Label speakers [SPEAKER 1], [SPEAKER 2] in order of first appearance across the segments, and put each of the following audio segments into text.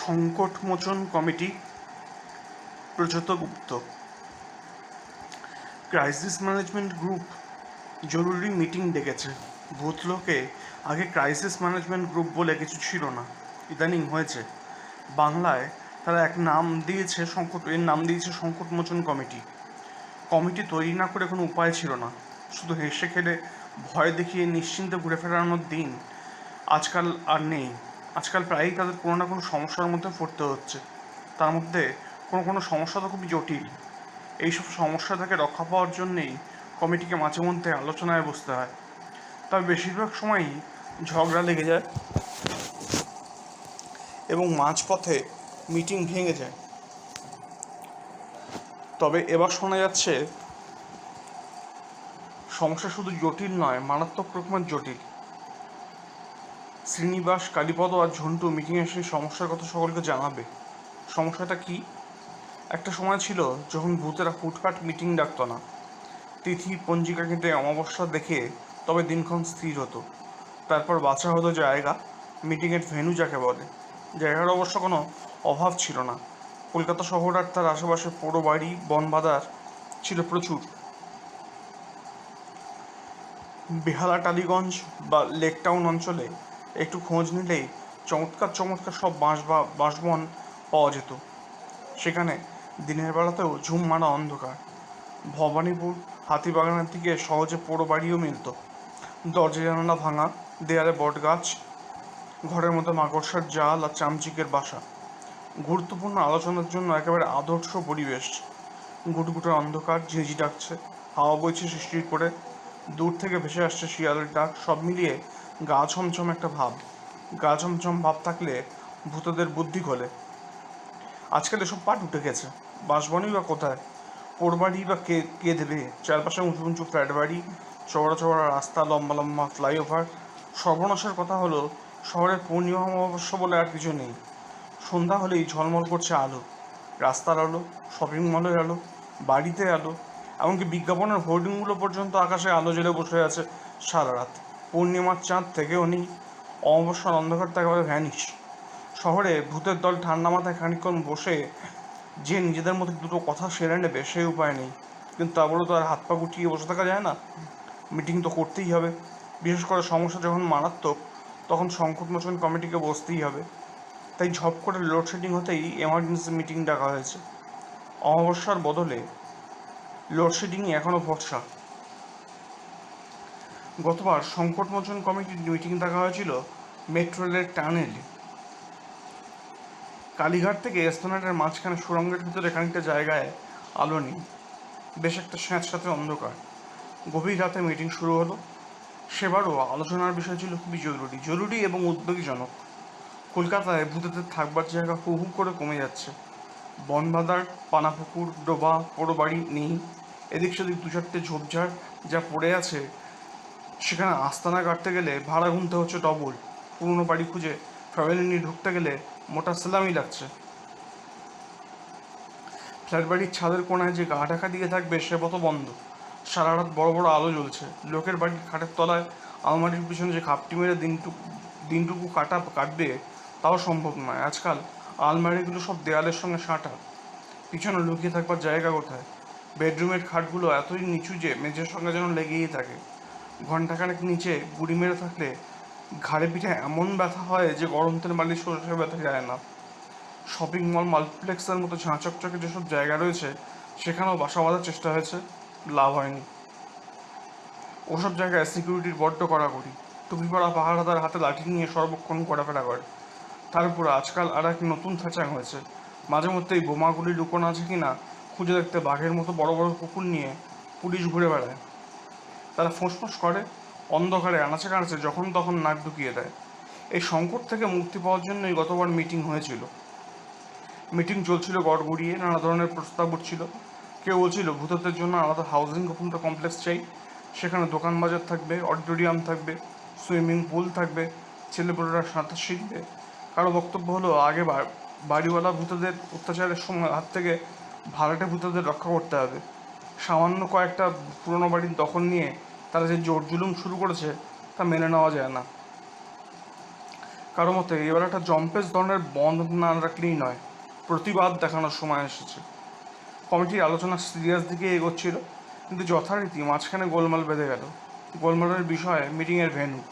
[SPEAKER 1] সংকটমোচন committee প্রযত গুপ্ত crisis management group জরুরি মিটিং ডেকেছে। ভূতলোকে আগে ক্রাইসিস ম্যানেজমেন্ট গ্রুপ বলে কিছু ছিল না। ইদানিং হয়েছে। বাংলায় তারা এক নাম দিয়েছে সংকট এর নাম দিয়েছে সংকটমোচন কমিটি। কমিটি তৈরি না করে কোনো উপায় ছিল না। শুধু হেসে খেলে, ভয় দেখিয়ে নিশ্চিন্তে ঘুরে ফেরানোর দিন আজকাল আর নেই। আজকাল প্রায়ই তাদের কোনো না কোনো সমস্যার মধ্যে পড়তে হচ্ছে। তার মধ্যে কোনো কোনো সমস্যা তো খুবই জটিল। এইসব সমস্যা থেকে রক্ষা পাওয়ার জন্যেই কমিটিকে মাঝে মধ্যে আলোচনায় বসতে হয়। তবে বেশিরভাগ সময়ই ঝগড়া লেগে যায় এবং মাঝপথে মিটিং ভেঙে যায়। তবে এবার শোনা যাচ্ছে, সমস্যা শুধু জটিল নয়, মারাত্মক রকমের জটিল। শ্রীনিবাস, কালীপদ আর ঝন্টু মিটিংয়ে সেই সমস্যার কথা সকলকে জানাবে। সমস্যাটা কি? একটা সময় ছিল যখন ভূতেরা হুটহাট মিটিং ডাকতো না। তিথি পঞ্জিকা কেটে অমাবস্যা দেখে তবে দিনক্ষণ স্থির হতো। তারপর বাছা হতো জায়গা মিটিংয়ের ভেন্যু যাকে বলে। জায়গার অবশ্য কোনো অভাব ছিল না। কলকাতা শহর আর তার আশেপাশে পোড়ো বাড়ি বনবাদার ছিল প্রচুর। বেহালা, টালিগঞ্জ বা লেক টাউন অঞ্চলে একটু খোঁজ নিলেই চমৎকার চমৎকার সব বাঁশ বা, বাঁশবন পাওয়া যেত। সেখানে দিনের বেলাতেও ঝুম মারা অন্ধকার। ভবানীপুর হাতিবাগানের দিকে সহজে পোড়ো বাড়িও মিলত। দরজা, জানালা ভাঙা, দেয়ালে বট গাছ ঘরের মধ্যে মাকড়সার জাল আর চামচিকের বাসা। গুরুত্বপূর্ণ আলোচনার জন্য একেবারে আদর্শ পরিবেশ। গুটগুটের অন্ধকার, ঝিঁঝি ডাকছে, হাওয়া বইছে সৃষ্টির করে। দূর থেকে ভেসে আসছে শিয়ালের ডাক, সব মিলিয়ে গা ছমছম একটা ভাব। গা ছমছম ভাব থাকলে ভূতদের বুদ্ধি খোলে আজকাল এসব পাট উঠে গেছে। বাঁশবনই বা কোথায়? পোড়বাড়ি বা কে কে দেবে? চারপাশে উঁচু উঁচু ফ্ল্যাট বাড়ি, চওড়া চওড়া রাস্তা, লম্বা লম্বা ফ্লাইওভার। সর্বনাশের কথা হলো শহরের পূর্ণিমা অমাবস্যা বলে আর কিছু নেই। সন্ধ্যা হলেই ঝলমল করছে আলো। রাস্তার আলো, শপিং মলের আলো, বাড়িতে আলো, এমনকি বিজ্ঞাপনের হোর্ডিংগুলো পর্যন্ত আকাশে আলো জ্বলে বসে আছে সারা রাত। পূর্ণিমার চাঁদ থেকে উনি অমাবস্যার অন্ধকার একেবারে ভ্যানিশ। শহরে ভূতের দল ঠান্ডা মাথায় খানিকক্ষণ বসে যে নিজেদের মধ্যে দুটো কথা সেরে নেবে, সেই উপায় নেই। কিন্তু তা বলে তো আর হাত পা গুটিয়ে বসে থাকা যায় না। মিটিং তো করতেই হবে। বিশেষ করে সমস্যা যখন মারাত্মক, তখন সংকটমোচন কমিটিকে বসতেই হবে। তাই ঝপ করে লোডশেডিং হতেই এমার্জেন্সি মিটিং ডাকা হয়েছে। অমাবস্যার বদলে লোডশেডিংই এখনও ভরসা। গতবার সংকটমোচন কমিটির মিটিং ডাকা হয়েছিল মেট্রো রেলের টানেলে। কালীঘাট থেকে এস্তনাটের মাঝখানে সুরঙ্গের ভিতরে খানিকটা জায়গায় আলো নেই। বেশ একটা স্যাঁত সাথে অন্ধকার। গভীর রাতে মিটিং শুরু হলো। সেবারও আলোচনার বিষয় ছিল খুবই জরুরি জরুরি এবং উদ্বেগজনক। কলকাতায় ভূতেদের থাকবার জায়গা হু হু করে কমে যাচ্ছে। বনবাদার, পানাপুকুর, ডোবা পোড়ো বাড়ি নেই। এদিক সেদিক দু চারটে ঝোপঝাড় যা পড়ে আছে সেখানে আস্তানা কাটতে গেলে ভাড়া গুনতে হচ্ছে ডবল পুরনো বাড়ি খুঁজে ফ্যামিলি নিয়ে ঢুকতে গেলে মোটা সেলামি লাগছে। ফ্ল্যাট বাড়ির ছাদের কোনায় যে গা ঢাকা দিয়ে থাকবে, সে মতো বন্ধ। সারা রাত বড় বড় আলো জ্বলছে। লোকের বাড়ির খাটের তলায় আলমারির পিছনে যে খাপটি মেরে দিনটুকু দিনটুকু কাটা কাটবে, তাও সম্ভব নয়। আজকাল আলমারিগুলো সব দেয়ালের সঙ্গে সাঁটা। পিছনে লুকিয়ে থাকবার জায়গা কোথায়? বেডরুমের খাটগুলো এতই নিচু যে মেঝের সঙ্গে যেন লেগেই থাকে। ঘন্টাখানেক নিচে গুড়ি মেরে থাকলে ঘাড়ে পিঠে এমন ব্যথা হয় যে গরম তেল মালিশ সরষে ব্যথা যায় না। শপিং মল মাল্টিপ্লেক্সের মতো ঝাঁচকচকে যেসব জায়গা রয়েছে, সেখানেও বাসা বাঁধার চেষ্টা হয়েছে। লাভ হয়নি। ওসব জায়গায় সিকিউরিটির বড্ড কড়াকড়ি। টুপি পড়া পাহাড়াদার হাতে লাঠি নিয়ে সর্বক্ষণ কড়াফেরা করে। তার উপর আজকাল আর এক নতুন ফ্যাচাং হয়েছে। মাঝে মধ্যে এই বোমাগুলি লুকোনো আছে কি না খুঁজে দেখতে বাঘের মতো বড় বড় কুকুর নিয়ে পুলিশ ঘুরে বেড়ায়। তারা ফোঁস করে, অন্ধকারে আনাচে কানাচে যখন তখন নাক ঢুকিয়ে দেয়। এই সংকট থেকে মুক্তি পাওয়ার জন্যই গতবার মিটিং হয়েছিল। মিটিং চলছিল গড়গড়িয়ে নানা ধরনের প্রস্তাব উঠছিল। কেউ বলছিল ভূতদের জন্য আলাদা হাউজিং কমপ্লেক্স চাই। সেখানে দোকান বাজার থাকবে, অডিটোরিয়াম থাকবে, সুইমিং পুল থাকবে, ছেলেপুলেরা সাঁতার শিখবে। কারও বক্তব্য হলো, আগে বাড়িওয়ালা ভূতদের অত্যাচারের সময় হাত থেকে ভাড়াটে ভূতদের রক্ষা করতে হবে। সামান্য কয়েকটা পুরনো বাড়ির দখল নিয়ে তারা যে জোর জুলুম শুরু করেছে তা মেনে নেওয়া যায় না। কারও মতে, এবার একটা জম্পেস ধরনের বন্ধ না রাখলেই নয়, প্রতিবাদ দেখানোর সময় এসেছে। কমিটির আলোচনা সিরিয়াস দিকে এগোচ্ছিল, কিন্তু যথারীতি মাঝখানে গোলমাল বেঁধে গেল। গোলমালের বিষয়ে মিটিংয়ের ভেন্যু।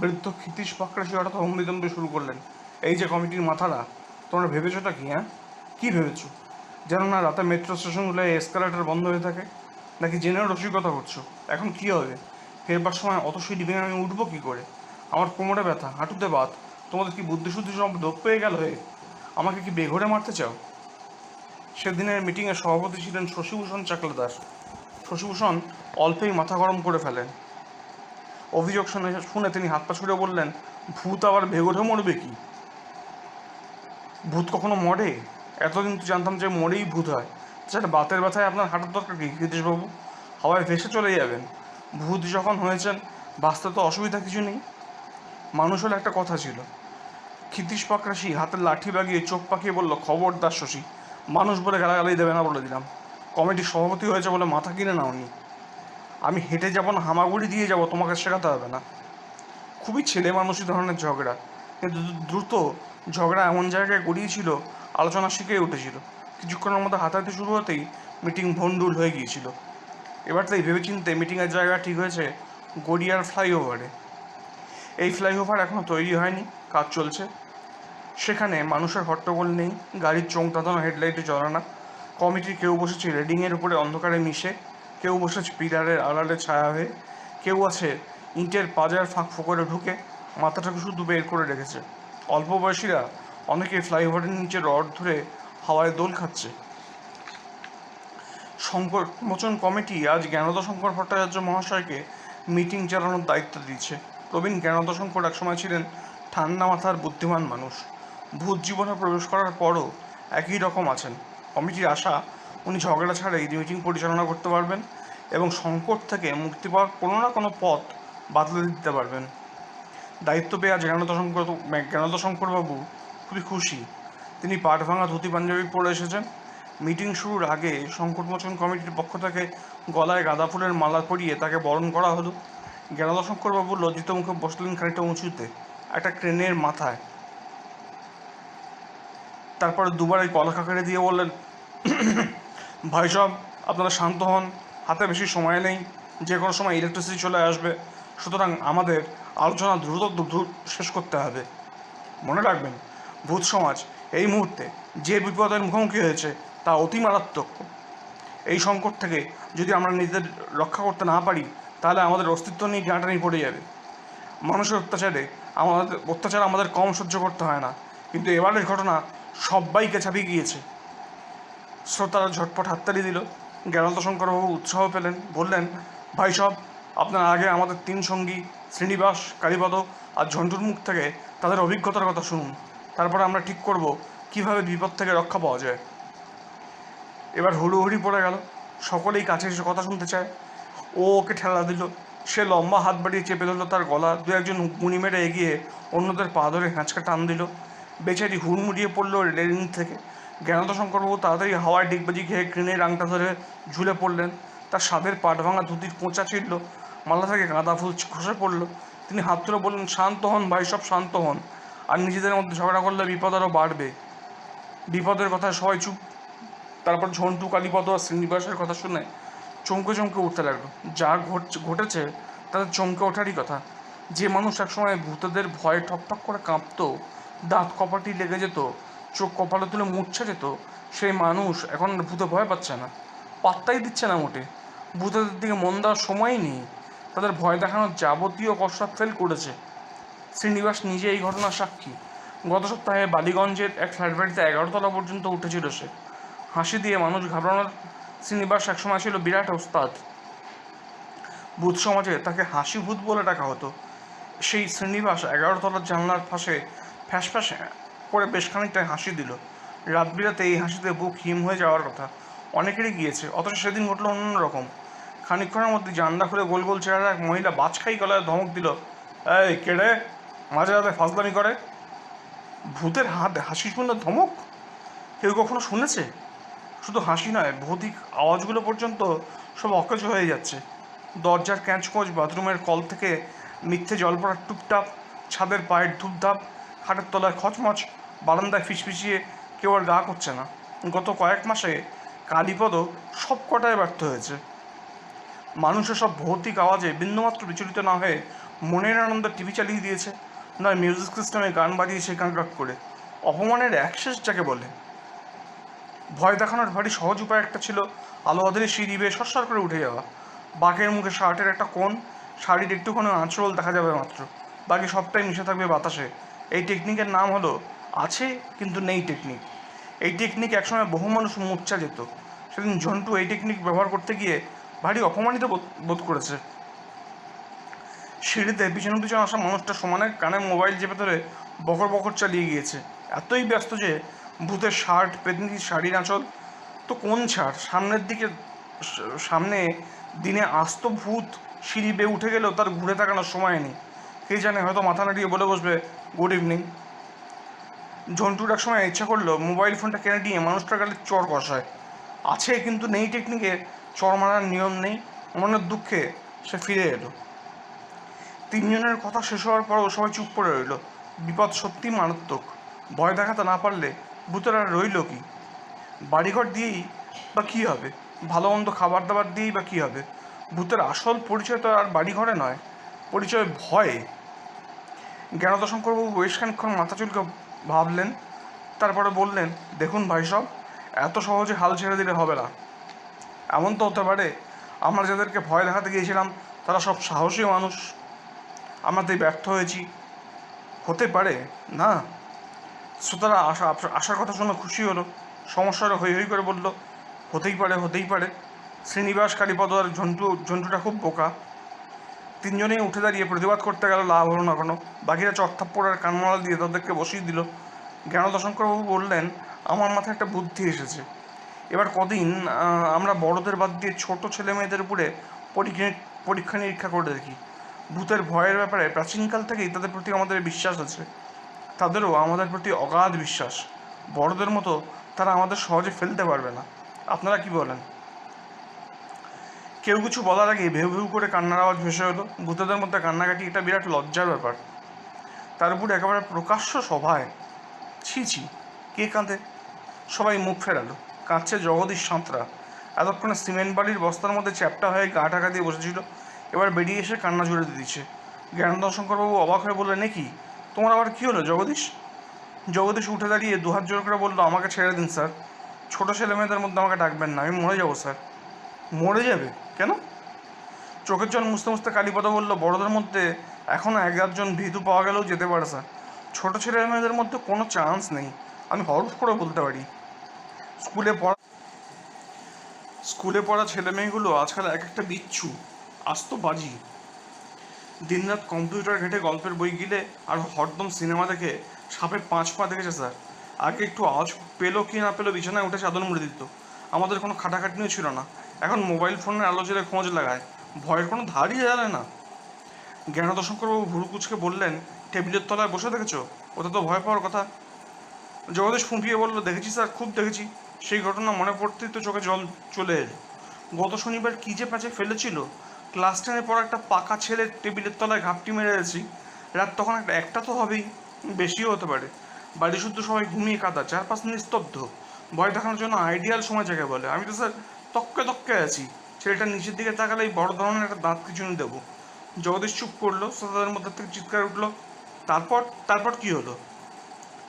[SPEAKER 1] বৃদ্ধ ক্ষিতীশ পাকড়াশি হঠাৎ অমৃদম্বে শুরু করলেন। এই যে কমিটির মাথারা তোমরা ভেবেছোটা কি হ্যাঁ? কী ভেবেছো? যেন না রাতে মেট্রো স্টেশনগুলো এসকালেটার বন্ধ হয়ে থাকে। নাকি জেনেও রসিকতা করছ? এখন কি হবে? ফেরবার সময় অত সিঁড়ি ভেঙে আমি উঠবো কী করে? আমার কোমরে ব্যথা, হাঁটুতে বাত। তোমাদের কি বুদ্ধি শুদ্ধি সব দোপ পেয়ে গেল হে আমাকে কি বেঘরে মারতে চাও? সেদিনের মিটিংয়ে সভাপতি ছিলেন শশীভূষণ চাকলাদাস শশীভূষণ অল্পেই মাথা গরম করে ফেলেন। অভিযোগ শুনে শুনে তিনি হাত পা ছুড়ে বললেন, ভূত আবার ভেগড়ে মরবে কি? ভূত কখনো মরে? এতদিন তো জানতাম যে মরেই ভূত হয়। সেটা বাতের ব্যথায় আপনার হাঁটার দরকার কি? কৃতিশবাবু হাওয়ায় ভেসে চলে যাবেন। ভূত যখন হয়েছেন, বাঁচতে তো অসুবিধা কিছু নেই। মানুষ হলে একটা কথা ছিল। ক্ষিতীশ পাকরাশি হাতের লাঠি বাগিয়ে চোখ পাকিয়ে বলল, খবরদার শশী, মানুষ বলে গালাগালি দেবে না বলে দিলাম। কমিটির সভাপতি হয়েছে বলে মাথা কিনে নাওনি। আমি হেঁটে যাব না, হামাগুড়ি দিয়ে যাব, তোমাকে শেখাতে হবে না। খুবই ছেলে মানুষই ধরনের ঝগড়া। কিন্তু দ্রুত ঝগড়া এমন জায়গায় গড়িয়েছিল, আলোচনা শিখে উঠেছিল। কিছুক্ষণের মধ্যে হাতাহাতি শুরু হতেই মিটিং ভণ্ডুল হয়ে গিয়েছিল। এবার তাই ভেবেচিন্তে মিটিংয়ের জায়গা ঠিক হয়েছে গড়িয়ার ফ্লাইওভারে। এই ফ্লাইওভার এখনও তৈরি হয়নি, কাজ চলছে। সেখানে মানুষের হট্টগোল নেই, গাড়ির চোখ দাঁতানো হেডলাইটে জ্বলে না। কমিটির কেউ বসেছে রেডিংয়ের উপরে অন্ধকারে মিশে, কেউ বসেছে পিলারের আড়ালে ছায়া হয়ে, কেউ আছে ইঁটের পাজার ফাঁক ফোকরে ঢুকে, মাথাটাকে শুধু বের করে রেখেছে। অল্প বয়সীরা অনেকে ফ্লাইওভারের নিচে রড ধরে হাওয়ায় দোল খাচ্ছে। সংকট মোচন কমিটি আজ জ্ঞানদ শঙ্কর ভট্টাচার্য মহাশয়কে মিটিং চালানোর দায়িত্ব দিয়েছে প্রবীণ জ্ঞানদ শঙ্কর একসময় ছিলেন ঠান্ডা মাথার বুদ্ধিমান মানুষ। ভূত জীবনে প্রবেশ করার পরও একই রকম আছেন। কমিটির আশা, উনি ঝগড়া ছাড়াই মিটিং পরিচালনা করতে পারবেন এবং সংকট থেকে মুক্তি পাওয়ার কোনো না কোনো পথ বাতলে দিতে পারবেন। দায়িত্ব পেয়ে আজ জ্ঞানদ শঙ্কর, জ্ঞানদ শঙ্করবাবু খুবই খুশি। তিনি পাট ভাঙা ধুতি পাঞ্জাবি পরে এসেছেন। মিটিং শুরুর আগে সংকটমোচন কমিটির পক্ষ থেকে গলায় গাঁদা ফুলের মালা পরিয়ে তাকে বরণ করা হলো। জ্ঞানদ শঙ্করবাবু লজ্জিত মুখে বসলেন খানিকটা উঁচুতে, একটা ক্রেনের মাথায়। তারপরে দুবার এই কলা দিয়ে বললেন, ভাই সব, আপনারা শান্ত হন, হাতে বেশি সময় নেই, যে কোনো সময় ইলেকট্রিসিটি চলে আসবে। সুতরাং আমাদের আলোচনা দ্রুত শেষ করতে হবে। মনে রাখবেন, ভূত সমাজ এই মুহূর্তে যে বিপদের মুখোমুখি হয়েছে তা অতি মারাত্মক। এই সংকট থেকে যদি আমরা নিজেদের রক্ষা করতে না পারি, তাহলে আমাদের অস্তিত্ব নিয়ে টানাটানি পড়ে যাবে। মানুষের অত্যাচারে আমাদের, অত্যাচার আমাদের কম সহ্য করতে হয় না। কিন্তু এবারের ঘটনা সবাইকে ছাপিয়ে গিয়েছে। শ্রোতারা ঝটপট হাততালি দিল। জ্ঞানন্ত শঙ্করবাবু উৎসাহ পেলেন, বললেন, ভাই সব আপনার আগে আমাদের তিন সঙ্গী, শ্রীনিবাস, কালীপদ আর ঝন্টুর মুখ থেকে তাদের অভিজ্ঞতার কথা শুনুন। তারপরে আমরা ঠিক করব কীভাবে বিপদ থেকে রক্ষা পাওয়া যায়। এবার হুড়োহুড়ি পড়ে গেল। সকলেই কাছে এসে কথা শুনতে চায়। ও ওকে ঠেলা দিল। সে লম্বা হাত বাড়িয়ে চেপে ধরলো তার গলা। দু একজন গুনি মেরে এগিয়ে অন্যদের পা ধরে হ্যাঁচকা টান দিল। বেচারি হুড়মুড়িয়ে পড়ল রেলিং থেকে। জ্ঞানত শঙ্করবাবু তাড়াতাড়ি হাওয়ায় ডিগবাজি খেয়ে ক্রেনের রাংটা ধরে ঝুলে পড়লেন। তার স্বাদের পাট ভাঙা ধুতির কোঁচা ছিঁড়ল। মালা থেকে গাঁদা ফুল খসে পড়ল। তিনি হাত তুলে বললেন, শান্ত হন ভাই, সব শান্ত হন। আর নিজেদের মধ্যে ঝগড়া করলে বিপদ আরও বাড়বে। বিপদের কথা সবাই চুপ। তারপর ঝন্টু, কালীপদ আর শ্রীনিবাসের কথা শুনে চমকে চমকে উঠতে লাগল। যা ঘটছে ঘটেছে তাদের চমকে ওঠারই কথা। যে মানুষ একসময় ভূতদের ভয়ে ঠকঠক করে কাঁপতো, দাঁত কপাটি লেগে যেত, চোখ কপালে তুলে মূর্ছা যেত, সেই মানুষ এখন ভূতে ভয় পাচ্ছে না। পাত্তাই দিচ্ছে না মোটে। ভূতদের দিকে মন দেওয়ার সময়ই নেই। তাদের ভয় দেখানোর যাবতীয় কসরত ফেল করেছে। শ্রীনিবাস নিজে এই ঘটনার সাক্ষী। গত সপ্তাহে বালিগঞ্জের এক ফ্ল্যাট বাড়িতে এগারোতলা পর্যন্ত উঠেছিল সে। হাসি দিয়ে মানুষ ঘাবড়ানোর শ্রীনিবাস একসময় ছিল বিরাট ওস্তাদ। ভূত সমাজে তাকে হাসি ভূত বলে ডাকা হতো। সেই শ্রীনিবাস এগারো তলার জানলার পাশে ফ্যাস ফ্যাস করে বেশ খানিকটা হাসি দিল। রাত বিরাতে এই হাসিতে বুক হিম হয়ে যাওয়ার কথা অনেকেরই গিয়েছে, অথচ সেদিন ঘটলো অন্যরকম খানিকক্ষণের মধ্যে জানলা খুলে গোল গোল চেহারা এক মহিলা বাজখাই গলায় ধমক দিল, এই কেড়ে মাঝে রাতে ফাজলামি করে। ভূতের হাত, হাসি শুনে ধমক? কেউ কখনো শুনেছে? শুধু হাসি নয়, ভৌতিক আওয়াজগুলো পর্যন্ত সব অকেজ হয়ে যাচ্ছে। দরজার ক্যাঁচ কোঁচ বাথরুমের কল থেকে মিথ্যে জল পড়ার টুপটাপ, ছাদের পায়ের ধূপধাপ, খাটের তলায় খচমচ, বারান্দায় ফিসফিসিয়ে কেউ আর গা করছে না। গত কয়েক মাসে কালীপদ সব কটায় ব্যর্থ হয়েছে। মানুষের সব ভৌতিক আওয়াজে বিন্দুমাত্র বিচলিত না হয়ে মনের আনন্দে টিভি চালিয়ে দিয়েছে। নয়, মিউজিক সিস্টেমে গান বাজিয়েছে গান করে। অপমানের অ্যাক্সেস যাকে বলে। ভয় দেখানোর ভারী সহজ উপায় একটা ছিল আলো আধারে সিঁড়ি বেয়ে সরসর করে উঠে যাওয়া। বাঘের মুখে শার্টের একটা কোণ, শাড়ির একটুখানি আঁচড়ল দেখা যাবে মাত্র। বাকি সবটাই মিশে থাকবে বাতাসে। এই টেকনিকের নাম হলো, আছে কিন্তু নেই টেকনিক এই টেকনিক একসময় বহু মানুষ মূর্ছা যেত। সেদিন ঝন্টু এই টেকনিক ব্যবহার করতে গিয়ে ভারী অপমানিত বোধ করেছে। সিঁড়িতে পিছনে পিছনে আসা মানুষটা সমানে কানে মোবাইল চেপে ধরে বকর বকর চালিয়ে গিয়েছে। এতই ব্যস্ত যে ভূতের শার্ট পেতনি শাড়ির আঁচল, তো কোন ছাড়? সামনের দিকে, সামনে দিনে আস্ত ভূত সিঁড়ি বেয়ে উঠে গেলেও তার ঘুরে তাকানোর সময় নেই। কে জানে হয়তো মাথা নাড়িয়ে বলে বসবে গুড ইভিনিং ঝন্টুর এক সময় ইচ্ছা করল মোবাইল ফোনটা কেনে নিয়ে মানুষটার গালে চর কষায়। আছে কিন্তু নেই টেকনিকে চর মারার নিয়ম নেই। মনের দুঃখে সে ফিরে এলো। তিনজনের কথা শেষ হওয়ার পরও সবাই চুপ করে রইল। বিপদ সত্যি মারাত্মক। ভয় দেখাতে না পারলে ভূতের রইল কি? বাড়িঘর দিয়েই বা কী হবে? ভালো মন্দ খাবার দাবার দিয়েই বা কী হবে? ভূতের আসল পরিচয় তো আর বাড়িঘরে নয়, পরিচয় ভয়ে। জ্ঞানদশঙ্করবাবু বেশ খানিক্ষণ মাথা চুলকে ভাবলেন, তারপরে বললেন, দেখুন ভাই সব, এত সহজে হাল ছেড়ে দিলে হবে না। এমন তো হতে পারে, আমরা যাদেরকে ভয় দেখাতে গিয়েছিলাম, তারা সব সাহসী মানুষ। তাই ব্যর্থ হয়েছি। হতে পারে, না? শ্রোতারা আশা, আশার কথা শুনে খুশি হলো। সমস্যাটা হই হই করে বলল, হতেই পারে হতেই পারে। শ্রীনিবাস কালীপদ আর ঝন্টু, ঝন্টুটা খুব বোকা। তিনজনেই উঠে দাঁড়িয়ে প্রতিবাদ করতে গেল, লাভ হলো না কোনো। বাকিরা চত্থাপ্পড় আর কানমালা দিয়ে তাদেরকে বসিয়ে দিল। জ্ঞানদশঙ্করবাবু বললেন, আমার মাথায় একটা বুদ্ধি এসেছে। এবার কদিন আমরা বড়দের বাদ দিয়ে ছোট ছেলে মেয়েদের উপরে পরীক্ষা নিরীক্ষা করে দেখি। ভূতের ভয়ের ব্যাপারে প্রাচীনকাল থেকেই তাদের প্রতি আমাদের বিশ্বাস আছে। তাদেরও আমাদের প্রতি অগাধ বিশ্বাস। বড়দের মতো তারা আমাদের সহজে ফেলতে পারবে না। আপনারা কি বলেন? কেউ কিছু বলার আগে ভেউ ভেউ করে কান্নার আওয়াজ ভেসে হলো ভূতেদের মধ্যে কান্নাকাটি একটা বিরাট লজ্জার ব্যাপার। তার উপর একেবারে প্রকাশ্য সভায়। ছি ছি, কে কাঁদে? সবাই মুখ ফেরালো। কাঁদছে জগদীশ সাঁতরা। এতক্ষণে সিমেন্ট বাড়ির বস্তার মধ্যে চ্যাপটা হয়ে গা ঢাকা দিয়ে বসেছিল। এবার বেরিয়ে এসে কান্না জুড়ে দিচ্ছে। জ্ঞানদশঙ্করবাবু অবাক হয়ে বললেন নাকি তোমার আবার কী হলো, জগদীশ? জগদীশ উঠে দাঁড়িয়ে দুহাত জোর করে বলল, আমাকে ছেড়ে দিন, স্যার। ছোটো ছেলে মেয়েদের মধ্যে আমাকে ডাকবেন না, আমি মরে যাব, স্যার। মরে যাবে? কেন? চোখের জল মুছতে মুছতে কালীপদ বলল, বড়দের মধ্যে এখনও এক আধজন ভীতু পাওয়া গেলেও যেতে পারে, স্যার। ছোটো ছেলে মেয়েদের মধ্যে কোনো চান্স নেই। আমি হরফ করে বলতে পারি। স্কুলে পড়া স্কুলে পড়া ছেলে মেয়েগুলো আজকাল এক একটা বিচ্ছু। আস্ত বাজি। দিনরাত কম্পিউটার ঘেটে গল্পের বই গিলে আর হরদম সিনেমা দেখে সাপে পাঁচ পা দেখেছে স্যার। আগে একটু আওয়াজ পেল কি না পেল বিছানায় উঠে চাদর মুড়ে দিত। আমাদের কোনো খাটাখাটনিও ছিল না। এখন মোবাইল ফোনের আলো জেলে খোঁজ লাগায়। ভয়ের কোনো ধারই জানে না। জ্ঞানদশঙ্করবাবু ভুরু কুচকে বললেন, টেবিলের তলায় বসে দেখেছ? ওটা তো ভয় পাওয়ার কথা। জগদীশ ফুঁপিয়ে বলল, দেখেছি স্যার, খুব দেখেছি। সেই ঘটনা মনে পড়তেই তো চোখে জল চলে এলো। গত শনিবার কী যে প্যাচে ফেলেছিল ক্লাস টেনের পড়া একটা পাকা ছেলের টেবিলের তলায় ঘাপটি মেরে গেছি রাত তখন একটা একটা তো হবেই, বেশিও হতে পারে। বাড়ি শুদ্ধ সবাই ঘুমিয়ে কাদা, চারপাশ নিস্তব্ধ। ভয় দেখানোর জন্য আইডিয়াল সময় যাকে বলে। আমি তো স্যার তক্কে তক্কে আছি। ছেলেটার নিচের দিকে তাকালেই বড় ধরনের একটা দাঁত কিছু নিয়ে দেবো। জগদীশ চুপ করল, শ্রোতাদের মধ্যে থেকে চিৎকার উঠল। তারপর তারপর কি হলো?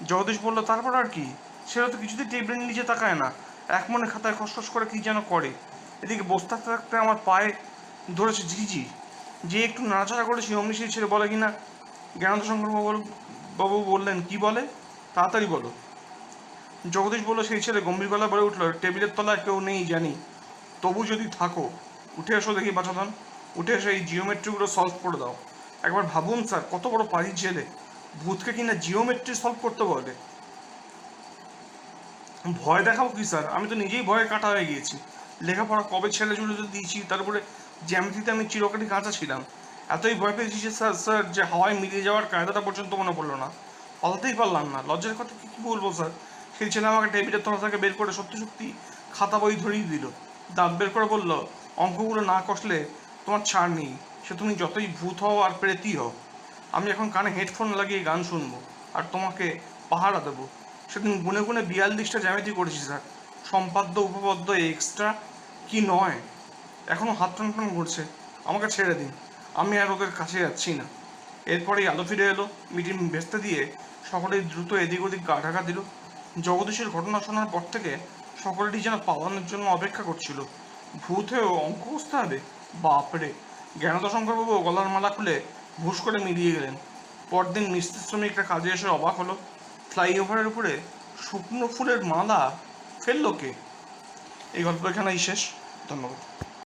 [SPEAKER 1] জগদীশ বলল, তারপর আর কি? সেটা তো কিছুতেই টেবিলের নিচে তাকায় না। এক মনে খাতায় খসখস করে কি যেন করে। এদিকে বসে থাকতে থাকতে আমার পায়ে ধরেছে ঝিঝি যে একটু নাড়াচাড়া করেছি অমনি সেই ছেলে বলে কিনা? জ্ঞানদশঙ্কর বাবু বাবু বললেন, কি বলে? তাড়াতাড়ি বলো। জগদীশ বলল, সেই ছেলে গম্ভীর গলা বলে উঠল, টেবিলের তলায় কেউ নেই, জানি। তবু যদি থাকো, উঠে এসো দেখি, বাছাধন। উঠে এসে এই জিওমেট্রিগুলো সলভ করে দাও। একবার ভাবুন, স্যার, কত বড় পাজির ছেলে। ভূতকে কিনা জিওমেট্রি সলভ করতে বলে। ভয় দেখাবো কি, স্যার? আমি তো নিজেই ভয়ে কাটা হয়ে গিয়েছি। লেখাপড়া কবে ছেলে চুলেতে দিয়েছি তারপরে জ্যামিতিতে আমি চিরকালই কাঁচা ছিলাম। এতই ভয় পেয়েছি যে স্যার স্যার, যে হাওয়ায় মিলিয়ে যাওয়ার কায়দাটা পর্যন্ত মনে পড়ল না। পালাতেই পারলাম না। লজ্জার কথা কি কি বলব স্যার? সেই ছেলে আমাকে টেবিলের তলা থেকে বের করে সত্যি সত্যি খাতা বই ধরিয়ে দিল। দাঁত বের করে বলল, অঙ্কগুলো না কষলে তোমার ছাড় নেই। সে তুমি যতই ভূত হও আর প্রেতই হও। আমি এখন কানে হেডফোন লাগিয়ে গান শুনব আর তোমাকে পাহারা দেবো। সেদিন গুনে গুনে বিয়াল্লিশটা জ্যামিতি করেছি স্যার। সম্পাদ্য, উপপাদ্য এক্সট্রা কি নয়? এখনও হাত টান টান করছে। আমাকে ছেড়ে দিন। আমি আর ওদের কাছে যাচ্ছি না। এরপরেই আলো ফিরে এলো মিটিং ভেস্তে দিয়ে সকলেই দ্রুত এদিক ওদিক গা ঢাকা দিল। জগদীশের ঘটনা শোনার পর থেকে সকলেরই যেন পালানোর জন্য অপেক্ষা করছিল। ভূত হয়েও অঙ্ক কষতে হবে? বাপরে জ্ঞানদা শঙ্করবাবু গলার মালা খুলে ঘুষ করে মিলিয়ে গেলেন। পরদিন মিস্ত্রি শ্রমিকরা কাজে এসে অবাক হলো। ফ্লাইওভারের উপরে শুকনো ফুলের মালা ফেলল কে? এই গল্প এখানেই শেষ। ধন্যবাদ।